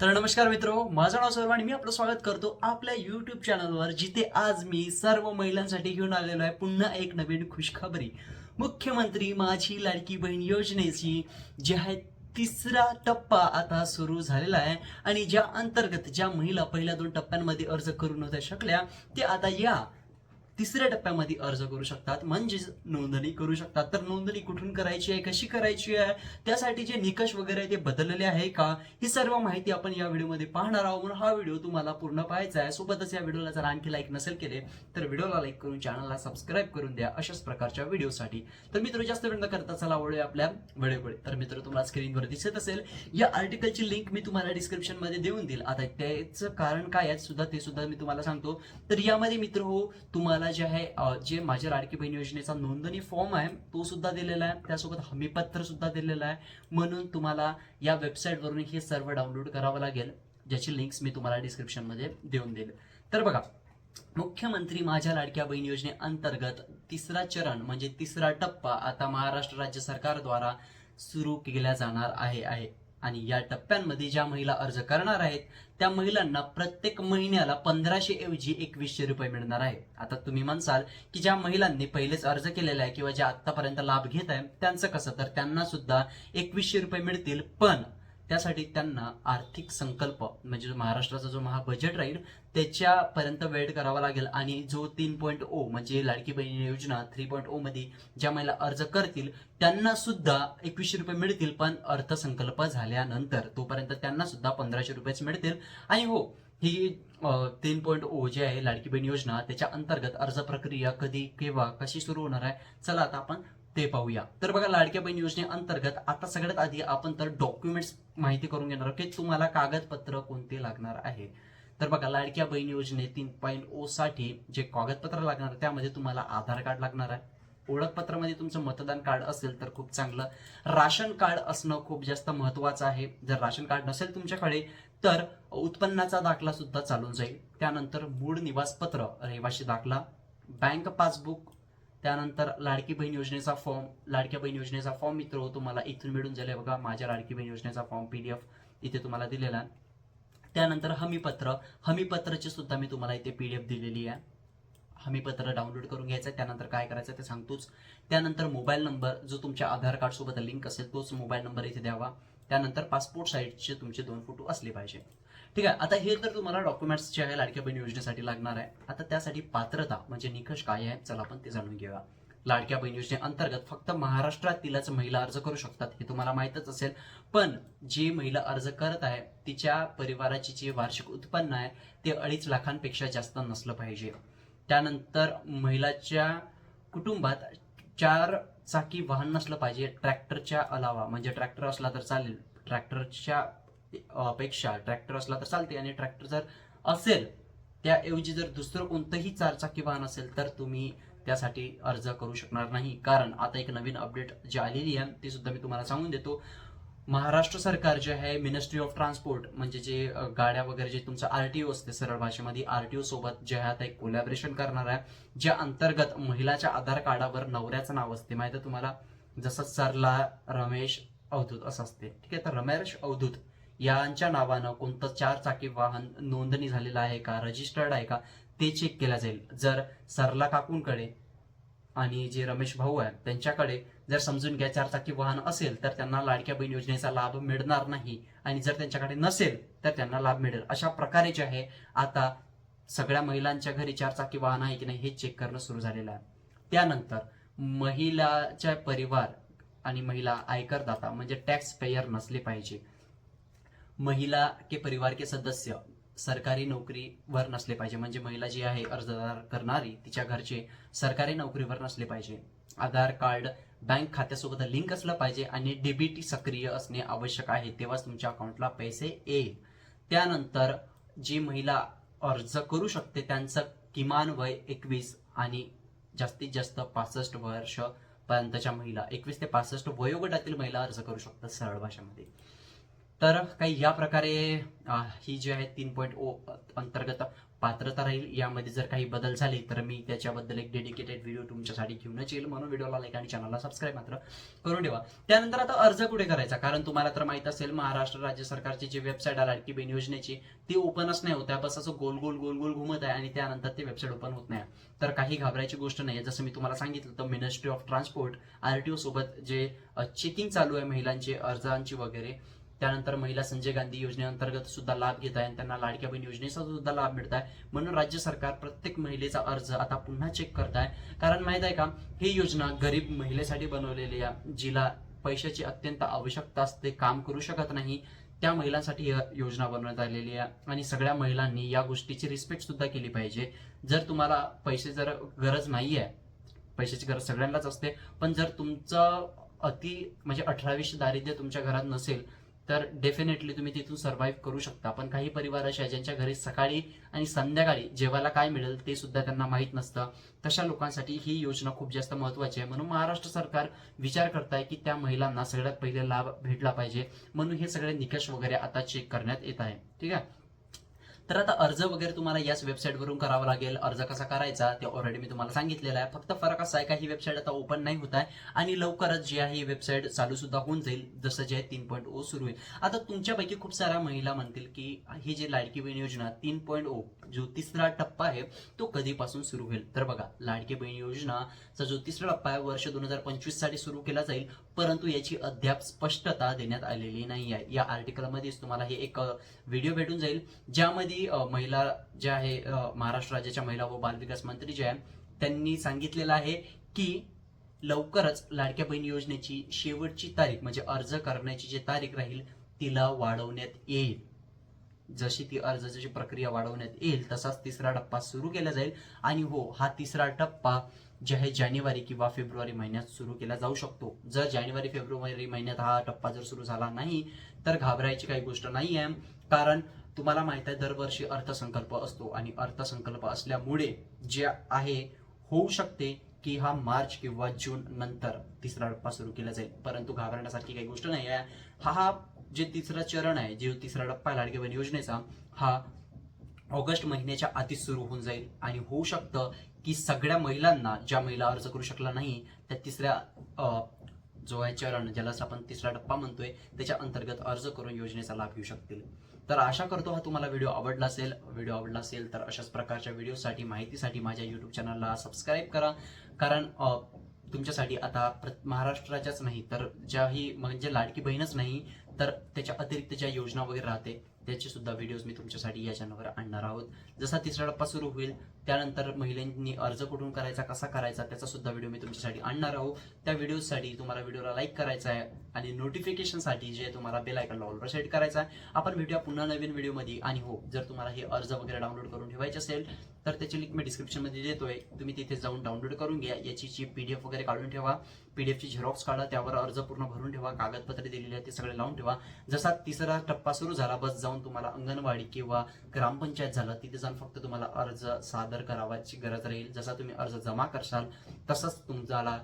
तर नमस्कार मित्र माझं नाव सर्व आणि मी आपलं स्वागत करतो आपल्या युट्यूब चॅनलवर जिथे आज मी सर्व महिलांसाठी घेऊन आलेलो आहे पुन्हा एक नवीन खुशखबरी. मुख्यमंत्री माझी लाडकी बहीण योजनेची जी आहे तिसरा टप्पा आता सुरू झालेला आहे आणि ज्या अंतर्गत ज्या महिला पहिल्या दोन टप्प्यांमध्ये अर्ज करू नव्हत्या शकल्या ते आता या तिसऱ्या टप्प्यामध्ये अर्ज करू शकतात म्हणजेच नोंदणी करू शकतात. तर नोंदणी कुठून करायची आहे कशी करायची आहे त्यासाठी जे निकष वगैरे ते बदललेले आहे का? ही सर्व माहिती आपण या व्हिडिओमध्ये पाहणार आहोत. म्हणून हा व्हिडिओ तुम्हाला पूर्ण पाहायचा आहे. सोबतच या व्हिडिओला जर आणखी लाईक नसेल केले तर व्हिडिओला लाईक करून चॅनलला सबस्क्राईब करून द्या अशाच प्रकारच्या व्हिडिओसाठी. तर मित्र जास्त वेळ न करता चला आवडूया आपल्या व्हिडिओकडे. तर मित्र तुम्हाला स्क्रीनवर दिसत असेल या आर्टिकलची लिंक मी तुम्हाला डिस्क्रिप्शनमध्ये देऊन देईल. आता त्याचं कारण काय आहे सुद्धा ते सुद्धा मी तुम्हाला सांगतो. तर यामध्ये मित्र हो तुम्हाला जे आहे जे माझ्या लाडकी बहीण योजनेचा नोंदणी फॉर्म आहे तो सुद्धा दिलेला आहे. त्यासोबत हमीपत्र सुद्धा दिलेलं आहे. म्हणून तुम्हाला या वेबसाईटवरून हे सर्व डाउनलोड करावं लागेल ज्याची लिंक्स मी तुम्हाला डिस्क्रिप्शनमध्ये देऊन देईल. तर बघा मुख्यमंत्री माझ्या लाडक्या बहीण योजनेअंतर्गत तिसरा चरण म्हणजे तिसरा टप्पा आता महाराष्ट्र राज्य सरकारद्वारा सुरू केला जाणार आहे आहे. आणि या टप्प्यांमध्ये ज्या महिला अर्ज करणार आहेत त्या महिलांना प्रत्येक महिन्याला पंधराशे ऐवजी एकवीसशे रुपये मिळणार आहे आता तुम्ही म्हणसाल की ज्या महिलांनी पहिलेच अर्ज केलेला आहे किंवा ज्या आतापर्यंत लाभ घेत आहे त्यांचं कसं? तर त्यांना सुद्धा एकवीसशे रुपये मिळतील. पण त्यासाठी त्यांना आर्थिक संकल्प म्हणजे महाराष्ट्राचा जो महाबजेट राहील त्याच्यापर्यंत वेट करावा लागेल. आणि जो तीन पॉईंट ओ म्हणजे लाडकी बहीण योजना थ्री पॉईंट ओ मध्ये ज्या महिला अर्ज करतील त्यांना सुद्धा एकवीसशे रुपये मिळतील पण अर्थसंकल्प झाल्यानंतर तोपर्यंत त्यांना सुद्धा पंधराशे रुपयेच मिळतील. आणि हो ही तीन पॉईंट ओ जे आहे लाडकी बहीण योजना त्याच्या अंतर्गत अर्ज प्रक्रिया कधी केव्हा कशी सुरू होणार आहे चला आता आपण ते पाहूया. तर बघा लाडक्या बहीण योजनेअंतर्गत आता सगळ्यात आधी आपण तर डॉक्युमेंट्स माहिती करून घेणार आहोत की तुम्हाला कागदपत्र कोणते लागणार आहे. तर बघा लाडक्या बहीण योजने तीन पॉईंट ओ साठी जे कागदपत्र लागणार त्यामध्ये तुम्हाला आधार कार्ड लागणार आहे. ओळखपत्रामध्ये तुमचं मतदान कार्ड असेल तर खूप चांगलं. राशन कार्ड असणं खूप जास्त महत्वाचं आहे. जर राशन कार्ड नसेल तुमच्याकडे तर उत्पन्नाचा दाखला सुद्धा चालून जाईल. त्यानंतर मूळ निवासपत्र रहिवाशी दाखला बँक पासबुक त्यानंतर लाडकी बहीण योजनेचा फॉर्म लाडक्या बहीण योजनेचा फॉर्म मित्र हो तुम्हाला इथून मिळून जाईल बघा माझ्या लाडकी बहीण योजनेचा फॉर्म पीडीएफ इथे तुम्हाला दिलेला त्यानंतर हमीपत्र हमीपत्राची सुद्धा मी तुम्हाला इथे पीडीएफ दिलेली आहे. हमीपत्र डाउनलोड करून घ्यायचं आहे त्यानंतर काय करायचं ते सांगतोच. त्यानंतर मोबाईल नंबर जो तुमच्या आधार कार्ड सोबत लिंक असेल तोच मोबाईल नंबर इथे द्यावा. त्यानंतर पासपोर्ट साईजचे तुमचे दोन फोटो असले पाहिजे. ठीक आहे आता हे तर तुम्हाला डॉक्युमेंट्स जे आहे लाडक्या बहीण योजनेसाठी लागणार आहे. आता त्यासाठी पात्रता म्हणजे निकष काय आहे चला आपण ते जाणून घेऊया. लाडक्या बहीण योजनेअंतर्गत फक्त महाराष्ट्रातीलच महिला अर्ज करू शकतात हे तुम्हाला माहीतच असेल. पण जी महिला अर्ज करत आहे तिच्या परिवाराची जे वार्षिक उत्पन्न आहे ते अडीच लाखांपेक्षा जास्त नसलं पाहिजे. त्यानंतर महिलाच्या कुटुंबात चार चाकी वाहन नसलं पाहिजे ट्रॅक्टरच्या अलावा म्हणजे ट्रॅक्टर असला तर चालेल. ट्रॅक्टरच्या पेक्षा ट्रॅक्टर असला तर चालते आणि ट्रॅक्टर जर असेल त्याऐवजी जर दुसरं कोणतंही चारचाकी वाहन असेल तर तुम्ही त्यासाठी अर्ज करू शकणार नाही. कारण आता एक नवीन अपडेट जी आलेली आहे ती सुद्धा मी तुम्हाला सांगून देतो. महाराष्ट्र सरकार जे आहे मिनिस्ट्री ऑफ ट्रान्सपोर्ट म्हणजे जे गाड्या वगैरे जे तुमचं आर टी ओ असते सरळ भाषेमध्ये आर टी ओ सोबत जे आहे आता एक कोलॅबरेशन करणार आहे ज्या अंतर्गत महिलाच्या आधार कार्डावर नवऱ्याचं नाव असते. माहिती आहे तुम्हाला? जसं सरला रमेश अवधूत असं असते. ठीक आहे? तर रमेश अवधूत यांच्या नावानं कोणतं चार चाकी वाहन नोंदणी झालेलं आहे का? रजिस्टर्ड आहे का? ते चेक केलं जाईल. जर सरला काकूंकडे आणि जे रमेश भाऊ आहेत त्यांच्याकडे जर समजून घ्या चारचाकी वाहन असेल तर त्यांना लाडक्या बहीण योजनेचा लाभ मिळणार नाही. आणि जर त्यांच्याकडे नसेल तर त्यांना लाभ मिळेल. अशा प्रकारे जे आहे आता सगळ्या महिलांच्या घरी चारचाकी वाहन आहे की नाही हे चेक करणं सुरू झालेलं आहे. त्यानंतर महिलाच्या परिवार आणि महिला आयकरदाता म्हणजे टॅक्स पेयर नसले पाहिजे. महिला के परिवार के सदस्य सरकारी नोकरीवर नसले पाहिजे. म्हणजे महिला जी आहे अर्जदार करणारी तिच्या घरचे सरकारी नोकरीवर नसले पाहिजे. आधार कार्ड बँक खात्यासोबत लिंक असलं पाहिजे आणि डीबीटी सक्रिय असणे आवश्यक आहे. तेव्हाच तुमच्या अकाउंटला पैसे येईल. त्यानंतर जी महिला अर्ज करू शकते त्यांचं किमान वय एकवीस आणि जास्तीत जास्त पासष्ट वर्ष पर्यंतच्या महिला एकवीस ते पासष्ट वयोगटातील महिला अर्ज करू शकतात सरळ भाषेमध्ये. तर काही या प्रकारे ही जी आहे तीन पॉईंट ओ अंतर्गत पात्रता राहील. यामध्ये जर काही बदल झाले तर मी त्याच्याबद्दल एक डेडिकेटेड व्हिडिओ तुमच्यासाठी घेऊनच येईल. म्हणून व्हिडिओला लाईक आणि चॅनलला सबस्क्राईब मात्र करून ठेवा. त्यानंतर आता अर्ज कुठे करायचा? कारण तुम्हाला तर माहीत असेल महाराष्ट्र राज्य सरकारची जी वेबसाईट आहे लाडकी बेन योजनेची ती ओपनच नाही होत त्यापासून बस असं गोल गोल गोल गोल घुमत आहे आणि त्यानंतर ते वेबसाईट ओपन होत नाही तर काही घाबरायची गोष्ट नाही जसं मी तुम्हाला सांगितलं तर मिनिस्ट्री ऑफ ट्रान्सपोर्ट आरटीओ सोबत जे चेकिंग चालू आहे महिलांचे अर्जांची वगैरे त्यानंतर महिला संजय गांधी योजनेअंतर्गत सुद्धा लाभ घेत आहे आणि त्यांना लाडक्या बहीण योजनेचा सुद्धा लाभ मिळत आहे. म्हणून राज्य सरकार प्रत्येक महिलेचा अर्ज आता पुन्हा चेक करत आहे. कारण माहीत आहे का ही योजना गरीब महिलेसाठी बनवलेली आहे जिला पैशाची अत्यंत आवश्यकता असते काम करू शकत नाही त्या महिलांसाठी योजना बनवण्यात आलेली आहे. आणि सगळ्या महिलांनी या गोष्टीची रिस्पेक्ट सुद्धा केली पाहिजे. जर तुम्हाला पैसे जर गरज नाही आहे पैशाची गरज सगळ्यांनाच असते पण जर तुमचं अति म्हणजे अठरावीस दारिद्र्य तुमच्या घरात नसेल तर डेफिनेटली तुम्ही तिथून सर्व्हाइव्ह करू शकता. पण काही परिवार असे आहेत ज्यांच्या घरी सकाळी आणि संध्याकाळी जेवायला काय मिळेल ते सुद्धा त्यांना माहीत नसतं. तशा लोकांसाठी ही योजना खूप जास्त महत्वाची आहे. म्हणून महाराष्ट्र सरकार विचार करत आहे की त्या महिलांना सगळ्यात पहिले लाभ भेटला पाहिजे. म्हणून हे सगळे निकष वगैरे आता चेक करण्यात येत आहे ठीक आहे? तर आता अर्ज वगैरे तुम्हाला याच वेबसाईटवरून करावा लागेल. अर्ज कसा करायचा ते ऑलरेडी मी तुम्हाला सांगितलेलं आहे. फक्त फरक असा आहे का ही वेबसाईट आता ओपन नाही होत आहे आणि लवकरच जी आहे ही वेबसाईट चालू सुद्धा होऊन जाईल जसं जे आहे तीन पॉईंट ओ सुरू होईल. आता तुमच्यापैकी खूप साऱ्या महिला म्हणतील की ही जी लाडकी बहीण योजना तीन पॉईंट ओ जो तिसरा टप्पा आहे तो कधीपासून सुरू होईल? तर बघा लाडकी बहीण योजनाचा जो तिसरा टप्पा आहे वर्ष दोन हजार पंचवीससाठी सुरू केला जाईल. परंतु याची अद्याप स्पष्टता देण्यात आलेली नाही आहे. या आर्टिकलमध्येच तुम्हाला हे एक व्हिडिओ भेटून जाईल ज्यामध्ये महिला ज्या आहे महाराष्ट्र राज्याच्या महिला व बालविकास मंत्री ज्या आहे त्यांनी सांगितलेलं आहे की लवकरच लाडक्या बहीण योजनेची शेवटची तारीख म्हणजे अर्ज करण्याची जी तारीख राहील तिला वाढवण्यात येईल. जशी ती अर्जाची प्रक्रिया वाढवण्यात येईल तसाच तिसरा टप्पा सुरू केला जाईल. आणि हो हा तिसरा टप्पा जे आहे जानेवारी किंवा फेब्रुवारी महिन्यात सुरू केला जाऊ शकतो. जर जानेवारी फेब्रुवारी महिन्यात हा टप्पा जर सुरू झाला नाही तर घाबरायची काही गोष्ट नाही आहे कारण तुम्हाला माहीत आहे दरवर्षी अर्थसंकल्प असतो. आणि अर्थसंकल्प असल्यामुळे जे आहे होऊ शकते की हा मार्च किंवा जून नंतर तिसरा टप्पा सुरू केला जाईल. परंतु घाबरण्यासारखी काही गोष्ट नाही आहे हा हा जे तिसरा चरण आहे जे तिसरा टप्पा आहे लाडकी बहीण योजनेचा हा ऑगस्ट महिन्याच्या आधी सुरू होऊन जाईल. आणि होऊ शकतं की सगळ्या महिलांना ज्या महिला अर्ज करू शकला नाही त्या तिसऱ्या जो आहे चरण ज्याला आपण तिसरा टप्पा म्हणतोय त्याच्या अंतर्गत अर्ज करून योजनेचा लाभ घेऊ शकतील. तर आशा करतो हा तुम्हाला व्हिडिओ आवडला असेल. व्हिडिओ आवडला असेल तर अशाच प्रकारच्या व्हिडिओसाठी माहितीसाठी माझ्या यूट्यूब चॅनलला सबस्क्राईब करा. कारण तुमच्यासाठी आता महाराष्ट्राच्याच नाही तर ज्याही म्हणजे लाडकी बहीणच नाही तर त्याच्या अतिरिक्त ज्या योजना वगैरे राहते त्याचे सुद्धा व्हिडिओज मी तुमच्यासाठी या चॅनलवर आणणार आहोत. जसा तिसरा टप्पा सुरू होईल त्यानंतर महिलांनी अर्ज कुठून करायचा कसा करायचा त्याचा सुद्धा व्हिडिओ मी तुमच्यासाठी आणणार आहोत. त्या व्हिडिओसाठी तुम्हाला व्हिडिओला लाईक करायचा आहे आणि नोटिफिकेशनसाठी जे तुम्हाला बेल आयकॉनला ऑलवर सेट करायचा आहे आपण भेटूया पुन्हा नवीन व्हिडिओमध्ये आणि हो जर तुम्हाला हे अर्ज वगैरे डाउनलोड करून ठेवायचे असेल तर त्याची लिंक मी डिस्क्रिप्शनमध्ये देतोय. तुम्ही तिथे जाऊन डाउनलोड करून घ्या. याची जी पीडीएफ वगैरे काढून ठेवा पी डी एफची झेरॉक्स काढा त्यावर अर्ज पूर्ण भरून ठेवा कागदपत्रे दिलेली आहेत ते सगळे लावून ठेवा. जसा तिसरा टप्पा सुरू झाला बस जाऊन जाऊन तुम्हाला अंगणवाडी किंवा ग्रामपंचायत झालं तिथे जाऊन फक्त तुम्हाला अर्ज सादर करावाची गरज राहील. जसा तुम्ही अर्ज जमा करशाल तसंच तुम्हाला